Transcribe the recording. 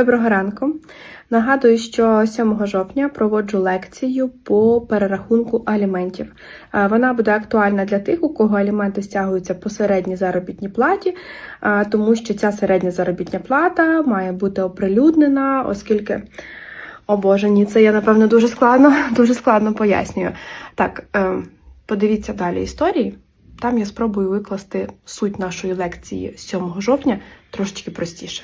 Доброго ранку. Нагадую, що 7 жовтня проводжу лекцію по перерахунку аліментів. Е, вона буде актуальна для тих, у кого аліменти стягуються по середній заробітній платі, е, тому що ця середня заробітня плата має бути оприлюднена, оскільки. О Боже, ні, це я напевно дуже складно, дуже складно пояснюю. Так, е, подивіться далі історії. Там я спробую викласти суть нашої лекції 7 жовтня трошечки простіше.